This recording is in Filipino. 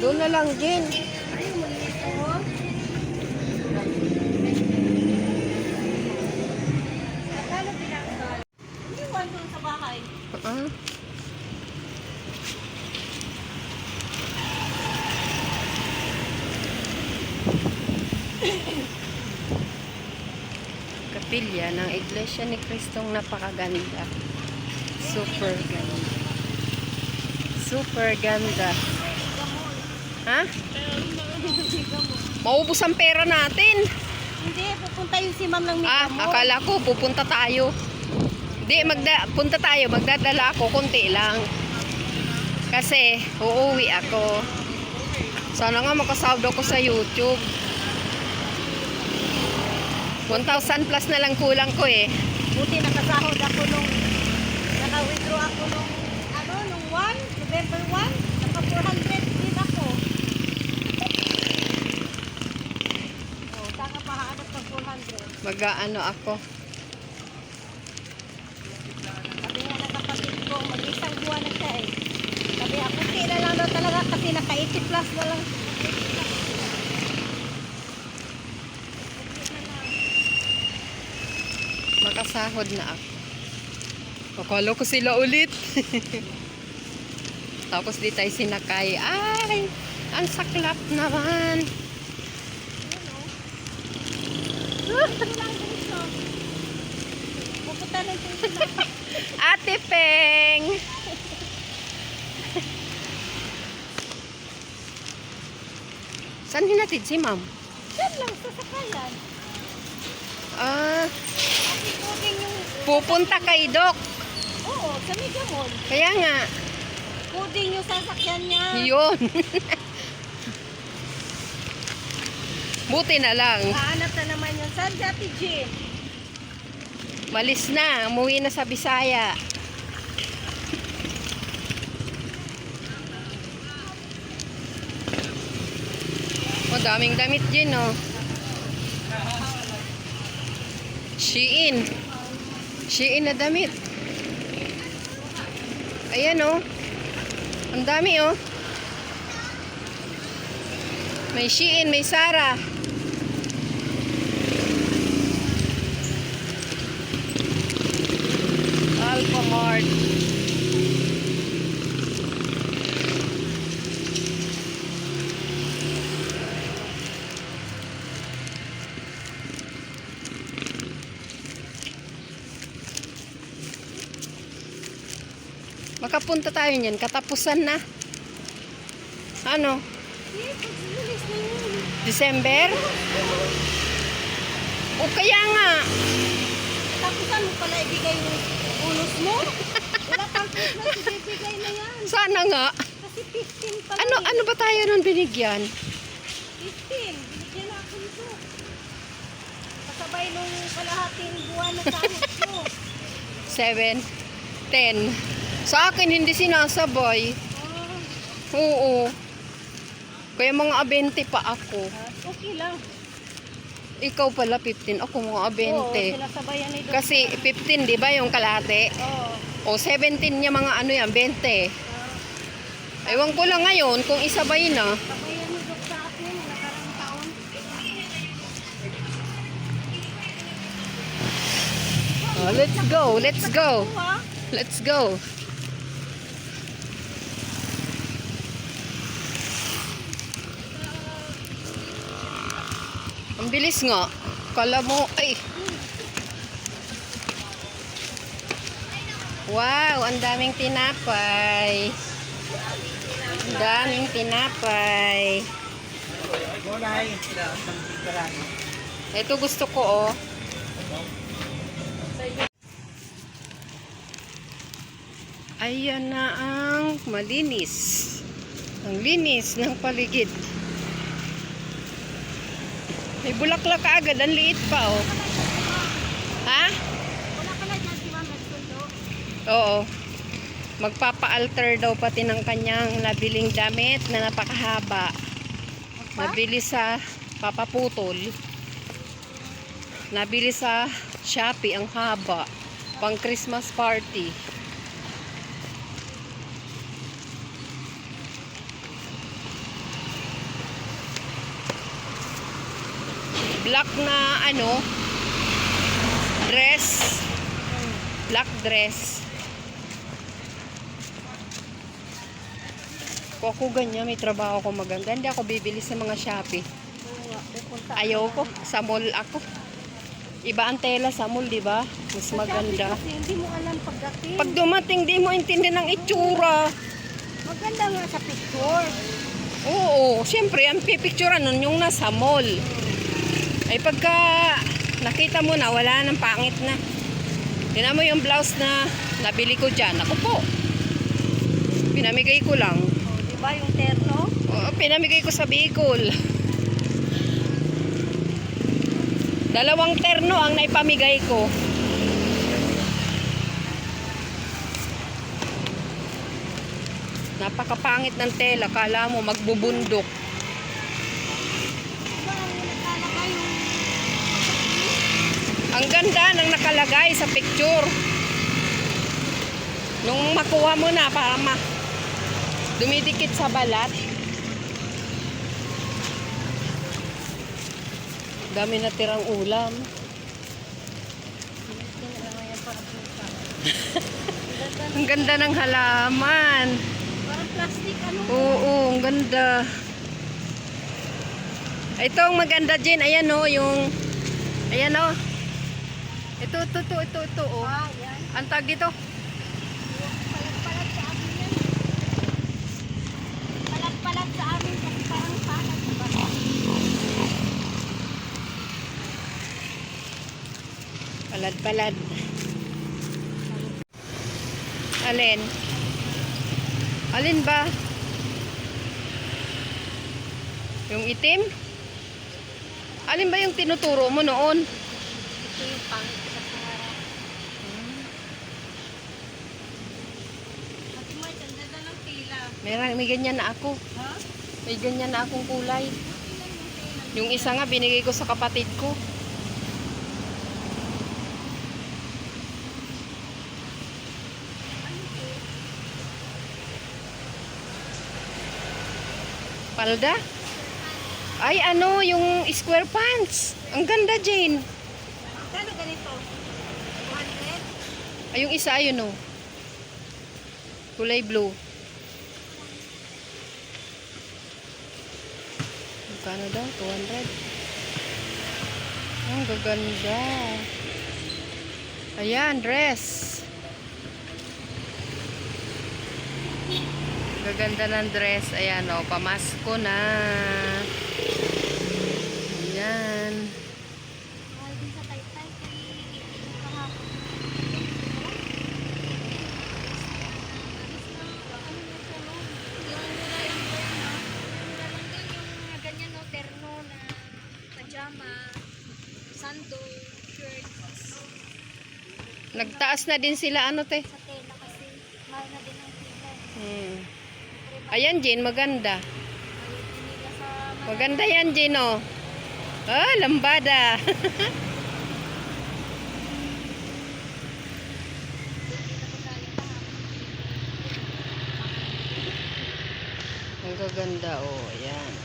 Doon na lang sa bahay. Ah. Kapilya ng Iglesia ni Kristong napakaganda. Super ganda. Super ganda. Ha? Maubos ang pera natin. Hindi, pupunta yung si ma'am ng Ah, Mika mo. akala ko pupunta tayo. Di, magda punta tayo, magdadala ako konti lang. Kasi uuwi ako. Sana nga makasahod ako sa YouTube. 1,000 plus na lang kulang ko eh. Buti nakasahod ako nung, naka-withdraw ako nung, ano, nung 1, November 1, naka 400 din ako. Oh, saka pahaanap ng 400. Mag-ano ako. Sabi nga ng kapatid ko, mag-isang buwan na siya eh. Sabi nga, puti na lang daw talaga kasi naka 80 plus na lang. Makasahod na ako. Akala ko sila ulit. Tapos di tayo sinakay. Ay, ang saklap naman. Sila. Ate Peng! Saan hinatid si ma'am? Diyan lang sa sakayan. Ah, pupunta kay Doc. oo, sa Mega Mall. Kaya nga, Pwedeng yung sasakyan niya. yun. Buti na lang. Kaanap na naman yun. Saan si Ate Jean? Malis na. Umuwi na sa Bisaya. O, daming damit din, oh. Shein. Shein na damit. Ayan, oh. Ang dami, oh. May Shein, may Sara. Makapunta tayo niyan. Katapusan na. Ano? December? O kaya nga. Saan mo pala ibigay yung bonus mo? Wala pang Christmas, na yan. Sana nga. Kasi 15 pa lang Ano eh. ano ba tayo nun binigyan? 15. Binigyan na ako nito. Kasabay nung kalahating buwan na sahod ko. 7, 10. Sa akin hindi sinasabay. Oo. Kaya mga abente pa ako. okay lang. Ikaw pala 15, ako mga Oo, abente. sinasabayan ni Doc. Kasi 15, di ba yung kalate? Oo. O 17 niya mga ano yan, 20. Ah, Ewan ko lang ngayon kung isabay na. sabayan ni Doc sa akin nakarang taon. Oh, let's go, let's go. Oo, ah. Let's go. Bilis nga. Kala mo, ay. Wow, ang daming tinapay. Ang daming tinapay. Ito gusto ko, oh. Ayan na ang malinis. Ang linis ng paligid. May bulaklak ka agad. Ang liit pa, oh. Ha? Wala pala dyan si Ma'am. Oo. Magpapa-alter daw pati ng kanyang nabiling damit na napakahaba. Nabili sa papaputol. Nabili sa Shopee ang haba. Pang Christmas party. Black na ano, dress. Black dress. Kung ako ganyan, may trabaho ko maganda. Hindi ako bibili sa mga Shopee. Oo Ayaw ko. Sa mall ako. Iba ang tela sa mall, di ba? Mas maganda. Hindi mo alam pagdating. Pag dumating, di mo intindi ng itsura. Maganda nga sa picture. Oo, siyempre, ang pipicturean nun yung nasa mall. Ay pagka nakita mo na, wala nang pangit na. Tingnan mo yung blouse na nabili ko dyan. Ako po. Pinamigay ko lang. Oh, di ba yung terno? Oo, pinamigay ko sa Bicol. Dalawang terno ang naipamigay ko. Napakapangit ng tela. Kala mo magbubundok. Di ba ang nakalagay yung Ang ganda ng nakalagay sa picture. Nung makuha mo na para ma dumidikit sa balat. Dami na tirang ulam. Ang ganda ng halaman. Parang plastic ano? Oo, ang ganda. Ito ang maganda din. Ayan o, yung... Ayan o. Ito, ito, ito, ito, ito o. Ah, yan. Ang tag dito. Palag-palag sa amin yan. Palag-palag sa amin kasi parang palag. Diba? Palad-palad. Alin? Alin ba? Yung itim? Alin ba yung tinuturo mo noon? Ito yung pangit sa pangarap. At mo, ang ganda ng tila. May, ganyan na ako. Ha? May ganyan na akong kulay. Yung isa nga binigay ko sa kapatid ko. Palda? Ay, ano, yung square pants. Ang ganda, Jane. Kano ganito? 200? Ay, yung isa, ayun, oh. Kulay blue. Magkano daw? 200. Ang gaganda. Ayan, dress. Gaganda ng dress. Ayan, oh, pamasko na. Ayan. Mahal din sa taytay. Kahapon. ganyan no, terno na pajama, sando, shirt, Nagtaas na din sila, ano, te? sa tela kasi mahal na din ang tela. Hmm. Ayan, Jane, maganda. Maganda yan, Jane, oh. Ah, lambada. Ang gaganda, oh. Ayan.